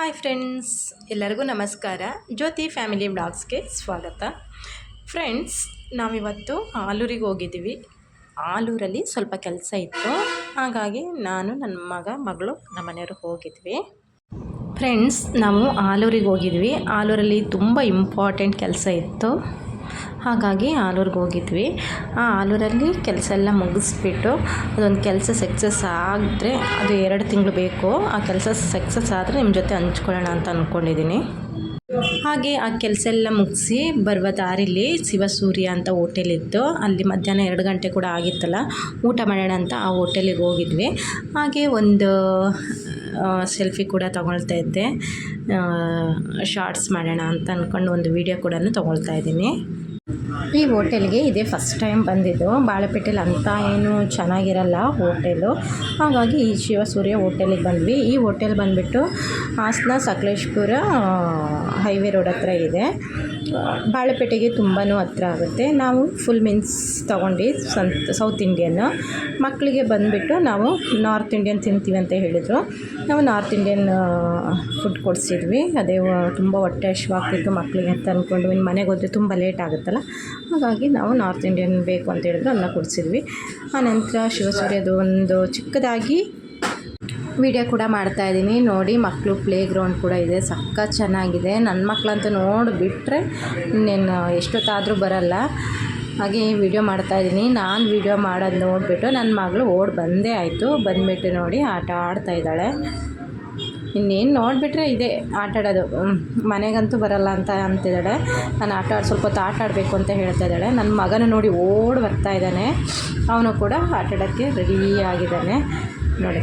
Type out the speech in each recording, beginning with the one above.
Hi friends ಎಲ್ಲರಿಗೂ ನಮಸ್ಕಾರ. ಜ್ಯೋತಿ family ಬ್ಲಾಗ್ಸ್ಗೆ ಸ್ವಾಗತ. ಫ್ರೆಂಡ್ಸ್ ನಾವಿವತ್ತು ಆಲೂರಿಗೆ ಹೋಗಿದ್ದೀವಿ. ಆಲೂರಲ್ಲಿ ಸ್ವಲ್ಪ ಕೆಲಸ ಇತ್ತು. ಹಾಗಾಗಿ ನಾನು ನನ್ನ ಮಗ, ಮಗಳು ನಮ್ಮ ಮನೆಯವರು ಹೋಗಿದ್ವಿ. ಫ್ರೆಂಡ್ಸ್ ನಾವು ಆಲೂರಿಗೆ ಹೋಗಿದ್ವಿ. ಆಲೂರಲ್ಲಿ ತುಂಬ ಇಂಪಾರ್ಟೆಂಟ್ ಕೆಲಸ ಇತ್ತು. ಹಾಗಾಗಿ ಆಲೂರಿಗೆ ಹೋಗಿದ್ವಿ. ಆ ಆಲೂರಲ್ಲಿ ಕೆಲಸ ಎಲ್ಲ ಮುಗಿಸ್ಬಿಟ್ಟು ಅದೊಂದು ಕೆಲಸ ಸಕ್ಸಸ್ ಆದರೆ ಅದು ಎರಡು ತಿಂಗಳು ಬೇಕು. ಆ ಕೆಲಸ ಸಕ್ಸಸ್ ಆದರೆ ನಿಮ್ಮ ಜೊತೆ ಹಂಚ್ಕೊಳ್ಳೋಣ ಅಂತ ಅಂದ್ಕೊಂಡಿದ್ದೀನಿ ಹಾಗೆ ಆ ಕೆಲಸ ಎಲ್ಲ ಮುಗಿಸಿ ಬರುವ ದಾರಿಲಿ ಶಿವಸೂರ್ಯ ಅಂತ ಹೋಟೆಲ್ ಇತ್ತು. ಅಲ್ಲಿ ಮಧ್ಯಾಹ್ನ ಎರಡು ಗಂಟೆ ಕೂಡ ಆಗಿತ್ತಲ್ಲ, ಊಟ ಮಾಡೋಣ ಅಂತ ಆ ಹೋಟೆಲಿಗೆ ಹೋಗಿದ್ವಿ. ಹಾಗೆ ಒಂದು ಸೆಲ್ಫಿ ಕೂಡ ತೊಗೊಳ್ತಾ ಇದ್ದೆ. ಶಾರ್ಟ್ಸ್ ಮಾಡೋಣ ಅಂತ ಅಂದ್ಕೊಂಡು ಒಂದು ವೀಡಿಯೋ ಕೂಡ ತೊಗೊಳ್ತಾ ಇದ್ದೀನಿ. ಈ ಹೋಟೆಲ್ಗೆ ಇದೇ ಫಸ್ಟ್ ಟೈಮ್ ಬಂದಿದ್ದು. ಬಾಳೆಪೇಟೆಲಿ ಅಂತ ಏನು ಚೆನ್ನಾಗಿರಲ್ಲ ಹೋಟೆಲು. ಹಾಗಾಗಿ ಈ ಶಿವಸೂರ್ಯ ಹೋಟೆಲಿಗೆ ಬಂದ್ವಿ. ಈ ಹೋಟೆಲ್ ಬಂದುಬಿಟ್ಟು ಹಾಸನ ಸಕಲೇಶ್ಪುರ ಹೈವೇ ರೋಡ್ ಹತ್ರ ಇದೆ. ಬಾಳೆಪೇಟೆಗೆ ತುಂಬಾ ಹತ್ರ ಆಗುತ್ತೆ. ನಾವು ಫುಲ್ ಮೀನ್ಸ್ ತೊಗೊಂಡು ಸಂತ್ ಸೌತ್ ಇಂಡಿಯನ್. ಮಕ್ಕಳಿಗೆ ಬಂದುಬಿಟ್ಟು ನಾವು ನಾರ್ತ್ ಇಂಡಿಯನ್ ತಿಂತೀವಿ ಅಂತ ಹೇಳಿದರು. ನಾವು ನಾರ್ತ್ ಇಂಡಿಯನ್ ಫುಡ್ ಕೊಡಿಸಿದ್ವಿ. ಅದೇ ತುಂಬ ಹೊಟ್ಟೆ ಹಶ್ವಾಗ್ತಿತ್ತು ಮಕ್ಕಳಿಗೆ ಅಂತ ಅಂದ್ಕೊಂಡು ಇನ್ನು ಮನೆಗೆ ಹೋದರೆ ತುಂಬ ಲೇಟ್ ಆಗುತ್ತಲ್ಲ. ಹಾಗಾಗಿ ನಾವು ನಾರ್ತ್ ಇಂಡಿಯನ್ ಬೇಕು ಅಂತ ಹೇಳಿದ್ರು ಅದನ್ನ ಕೊಡಿಸಿದ್ವಿ. ಆನಂತರ ಶಿವಸೂರ್ಯದು ಒಂದು ಚಿಕ್ಕದಾಗಿ ವಿಡಿಯೋ ಕೂಡ ಮಾಡ್ತಾ ಇದ್ದೀನಿ. ನೋಡಿ ಮಕ್ಕಳು ಪ್ಲೇ ಗ್ರೌಂಡ್ ಕೂಡ ಇದೆ. ಸಕ್ಕ ಚೆನ್ನಾಗಿದೆ. ನನ್ನ ಮಕ್ಕಳಂತೂ ನೋಡಿಬಿಟ್ರೆ ಇನ್ನೇನು ಎಷ್ಟೊತ್ತಾದರೂ ಬರಲ್ಲ. ಹಾಗೆ ವಿಡಿಯೋ ಮಾಡ್ತಾಯಿದ್ದೀನಿ ನಾನು ವಿಡಿಯೋ ಮಾಡೋದು ನೋಡಿಬಿಟ್ಟು ನನ್ನ ಮಗಳು ಓಡಿ ಬಂದೇ ಆಯಿತು. ಬಂದುಬಿಟ್ಟು ನೋಡಿ, ಆಟ ಆಡ್ತಾ ಇದ್ದಾಳೆ. ಇನ್ನೇನು ನೋಡಿಬಿಟ್ರೆ ಇದೆ ಆಟಾಡೋದು ಮನೆಗಂತೂ ಬರಲ್ಲ ಅಂತ ಅಂತಿದ್ದಾಳೆ. ನಾನು ಆಟ ಸ್ವಲ್ಪ ಹೊತ್ತು ಆಟ ಆಡಬೇಕು ಅಂತ ಹೇಳ್ತಾ ಇದ್ದಾಳೆ. ನನ್ನ ಮಗನ ನೋಡಿ ಓಡಿ ಬರ್ತಾ ಇದ್ದಾನೆ. ಅವನು ಕೂಡ ಆಟಾಡೋಕ್ಕೆ ರೆಡಿ ಆಗಿದ್ದಾನೆ. ನೋಡಿ,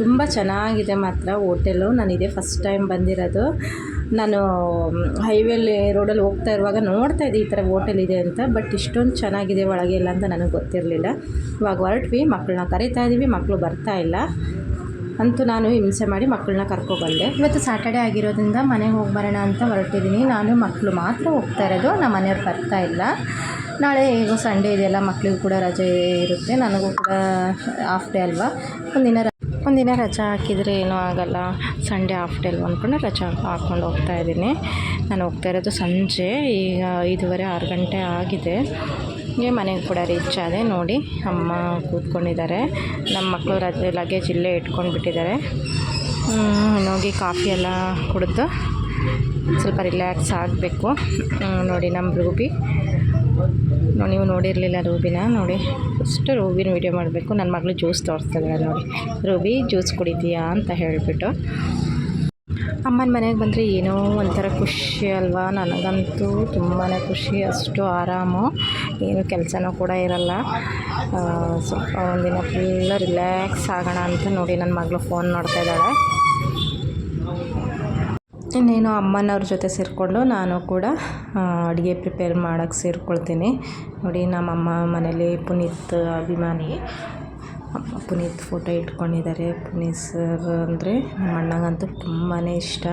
ತುಂಬ ಚೆನ್ನಾಗಿದೆ ಮಾತ್ರ ಹೋಟೆಲು. ನಾನು ಇದೇ ಫಸ್ಟ್ ಟೈಮ್ ಬಂದಿರೋದು. ನಾನು ಹೈವೇಲಿ ರೋಡಲ್ಲಿ ಹೋಗ್ತಾ ಇರುವಾಗ ನೋಡ್ತಾ ಇದ್ದೆ ಈ ಥರ ಹೋಟೆಲ್ ಇದೆ ಅಂತ. ಬಟ್ ಇಷ್ಟೊಂದು ಚೆನ್ನಾಗಿದೆ ಒಳಗೆ ಇಲ್ಲ ಅಂತ ನನಗೆ ಗೊತ್ತಿರಲಿಲ್ಲ. ಇವಾಗ ಹೊರಟ್ವಿ, ಮಕ್ಕಳನ್ನ ಕರಿತಾ ಇದ್ದೀವಿ ಮಕ್ಕಳು ಬರ್ತಾ ಇಲ್ಲ. ಅಂತೂ ನಾನು ಹಿಂಸೆ ಮಾಡಿ ಮಕ್ಕಳನ್ನ ಕರ್ಕೊಬಂದೆ. ಇವತ್ತು ಸ್ಯಾಟರ್ಡೆ ಆಗಿರೋದ್ರಿಂದ ಮನೆಗೆ ಹೋಗಿ ಬರೋಣ ಅಂತ ಹೊರಟಿದ್ದೀನಿ. ನಾನು ಮಕ್ಕಳು ಮಾತ್ರ ಹೋಗ್ತಾ ಇರೋದು, ನಮ್ಮ ಮನೆಯವ್ರು ಬರ್ತಾ ಇಲ್ಲ. ನಾಳೆ ಹೇಗೋ ಸಂಡೇ ಇದೆಯಲ್ಲ ಮಕ್ಕಳಿಗೂ ಕೂಡ ರಜೆ ಇರುತ್ತೆ. ನನಗೂ ಕೂಡ ಹಾಫ್ ಡೇ ಅಲ್ವಾ? ಒಂದಿನ ಒಂದಿನ ರಜೆ ಹಾಕಿದರೆ ಏನೂ ಆಗೋಲ್ಲ. ಸಂಡೇ ಹಾಫ್ ಡೇ ಅಲ್ವಾ ಅಂದ್ಕೊಂಡು ರಜಾ ಹಾಕ್ಕೊಂಡು ಹೋಗ್ತಾ ಇದ್ದೀನಿ. ನಾನು ಹೋಗ್ತಾ ಇರೋದು ಸಂಜೆ, ಈಗ ಐದೂವರೆ ಆರು ಗಂಟೆ ಆಗಿದೆ. ಹೀಗೆ ಮನೆಗೆ ಕೂಡ ರೀಚ್ ಆದೆ, ನೋಡಿ ಅಮ್ಮ ಕೂತ್ಕೊಂಡಿದ್ದಾರೆ. ನಮ್ಮ ಮಕ್ಕಳು ರಜೆ ಲಗೇಜ್ ಇಲ್ಲೇ ಇಟ್ಕೊಂಡು ಬಿಟ್ಟಿದ್ದಾರೆ ಹೋಗಿ ಕಾಫಿ ಎಲ್ಲ ಕುಡಿದು ಸ್ವಲ್ಪ ರಿಲ್ಯಾಕ್ಸ್ ಆಗಬೇಕು. ನೋಡಿ ನಮ್ಮ ರೂಬಿ. ನೀವು ನೋಡಿರಲಿಲ್ಲ ರೂಬಿನ, ನೋಡಿ. ಫಸ್ಟ್ ರೂಬಿನ ವೀಡಿಯೋ ಮಾಡಬೇಕು. ನನ್ನ ಮಗಳು ಜ್ಯೂಸ್ ತೋರಿಸ್ತಾ ನೋಡಿ. ರೂಬಿ ಜ್ಯೂಸ್ ಕುಡಿತೀಯಾ ಅಂತ ಹೇಳಿಬಿಟ್ಟು. ಅಮ್ಮನ ಮನೆಗೆ ಬಂದರೆ ಏನೋ ಒಂಥರ ಖುಷಿ ಅಲ್ವಾ? ನನಗಂತೂ ತುಂಬಾ ಖುಷಿ, ಅಷ್ಟು ಆರಾಮು. ಏನು ಕೆಲಸನೂ ಕೂಡ ಇರಲ್ಲ. ಸ್ವಲ್ಪ ಒಂದಿನ ಫುಲ್ಲ ರಿಲ್ಯಾಕ್ಸ್ ಆಗೋಣ ಅಂತ ನೋಡಿ ನನ್ನ ಮಗಳು ಫೋನ್ ನೋಡ್ತಾ ಇದ್ದಾಳೆ. ಇನ್ನೇನು ಅಮ್ಮನವ್ರ ಜೊತೆ ಸೇರಿಕೊಂಡು ನಾನು ಕೂಡ ಅಡುಗೆ ಪ್ರಿಪೇರ್ ಮಾಡೋಕ್ಕೆ ಸೇರಿಕೊಳ್ತೀನಿ. ನೋಡಿ, ನಮ್ಮಮ್ಮ ಮನೇಲಿ ಪುನೀತ್, ಅಭಿಮಾನಿ ಪುನೀತ್ ಫೋಟೋ ಇಟ್ಕೊಂಡಿದ್ದಾರೆ. ಪುನೀತ್ ಸರ್ ಅಂದರೆ ನಮ್ಮ ಅಣ್ಣಗಂತೂ ತುಂಬಾ ಇಷ್ಟ.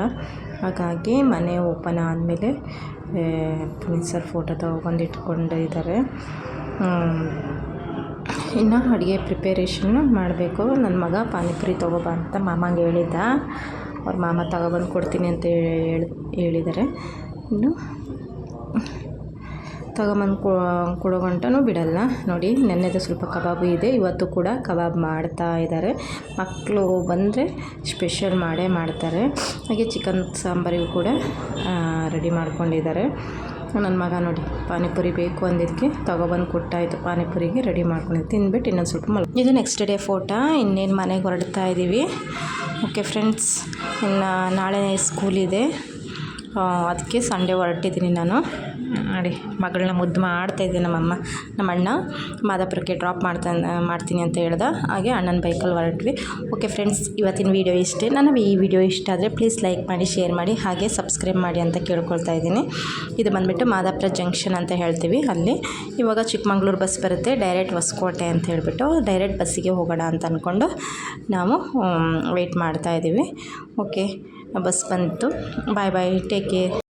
ಹಾಗಾಗಿ ಮನೆ ಓಪನ್ ಆದಮೇಲೆ ಪುನೀತ್ ಸರ್ ಫೋಟೋ ತೊಗೊಂಡು ಇಟ್ಕೊಂಡಿದ್ದಾರೆ. ಇನ್ನು ಅಡುಗೆ ಪ್ರಿಪೇರೇಷನ್ನು ಮಾಡಬೇಕು. ನನ್ನ ಮಗ ಪಾನಿಪುರಿ ತೊಗೊಬಾ ಅಂತ ಮಾಮಂಗೆ ಹೇಳಿದ್ದ. ಅವ್ರ ಮಾಮ ತಗೊಬಂದು ಕೊಡ್ತೀನಿ ಅಂತ ಹೇಳಿ, ಹೇಳಿದ್ದಾರೆ. ಇನ್ನು ತಗೊಂಬಂದು ಕೊಡೋ ಗಂಟನೂ ಬಿಡಲ್ಲ. ನೋಡಿ, ನೆನ್ನೆದು ಸ್ವಲ್ಪ ಕಬಾಬು ಇದೆ. ಇವತ್ತು ಕೂಡ ಕಬಾಬ್ ಮಾಡ್ತಾ ಇದ್ದಾರೆ. ಮಕ್ಕಳು ಬಂದರೆ ಸ್ಪೆಷಲ್ ಮಾಡೇ ಮಾಡ್ತಾರೆ. ಹಾಗೆ ಚಿಕನ್ ಸಾಂಬಾರಿಗೂ ಕೂಡ ರೆಡಿ ಮಾಡ್ಕೊಂಡಿದ್ದಾರೆ. ನನ್ನ ಮಗ ನೋಡಿ, ಪಾನಿಪುರಿ ಬೇಕು ಅಂದಿದ್ದಕ್ಕೆ ತೊಗೊಬಂದು ಕೊಟ್ಟಾಯಿತು. ಪಾನಿಪುರಿಗೆ ರೆಡಿ ಮಾಡ್ಕೊಂಡು ತಿನ್ಬಿಟ್ಟು ಇನ್ನೊಂದು ಸ್ವಲ್ಪ ಮಲ್, ಇದು ನೆಕ್ಸ್ಟ್ ಡೇ ಫೋಟೋ. ಇನ್ನೇನು ಮನೆಗೆ ಹೊರಡ್ತಾ ಇದ್ದೀವಿ ಓಕೆ ಫ್ರೆಂಡ್ಸ್ ಇನ್ನು ನಾಳೆ ಸ್ಕೂಲ್ ಇದೆ. ಅದಕ್ಕೆ ಸಂಡೇ ಹೊರಟಿದ್ದೀನಿ ನಾನು. ನೋಡಿ ಮಗಳನ್ನ ಮುದ್ದು ಮಾಡ್ತಾಯಿದ್ದೆ ನಮ್ಮಮ್ಮ. ನಮ್ಮ ಅಣ್ಣ ಮಾದಾಪುರಕ್ಕೆ ಡ್ರಾಪ್ ಮಾಡ್ತಾ ಮಾಡ್ತೀನಿ ಅಂತ ಹೇಳ್ದ. ಹಾಗೆ ಅಣ್ಣನ ಬೈಕಲ್ಲಿ ಹೊರಟ್ವಿ. ಓಕೆ ಫ್ರೆಂಡ್ಸ್ ಇವತ್ತಿನ ವೀಡಿಯೋ ಇಷ್ಟೇ. ನನಗೆ ಈ ವಿಡಿಯೋ ಇಷ್ಟ ಆದರೆ ಪ್ಲೀಸ್ ಲೈಕ್ ಮಾಡಿ ಶೇರ್ ಮಾಡಿ, ಹಾಗೆ ಸಬ್ಸ್ಕ್ರೈಬ್ ಮಾಡಿ ಅಂತ ಕೇಳ್ಕೊಳ್ತಾ ಇದ್ದೀನಿ. ಇದು ಬಂದುಬಿಟ್ಟು ಮಾದಾಪುರ ಜಂಕ್ಷನ್ ಅಂತ ಹೇಳ್ತೀವಿ ಅಲ್ಲಿ. ಇವಾಗ ಚಿಕ್ಕಮಂಗ್ಳೂರು ಬಸ್ ಬರುತ್ತೆ. ಡೈರೆಕ್ಟ್ ಹೊಸಕೋಟೆ ಅಂತ ಹೇಳಿಬಿಟ್ಟು ಡೈರೆಕ್ಟ್ ಬಸ್ಸಿಗೆ ಹೋಗೋಣ ಅಂತ ಅಂದ್ಕೊಂಡು ನಾವು ವೆಯ್ಟ್ ಮಾಡ್ತಾ ಇದ್ದೀವಿ. ಓಕೆ ಬಸ್ ಬಂತು. ಬಾಯ್ ಬಾಯ್ ಟೇಕ್ ಕೇರ್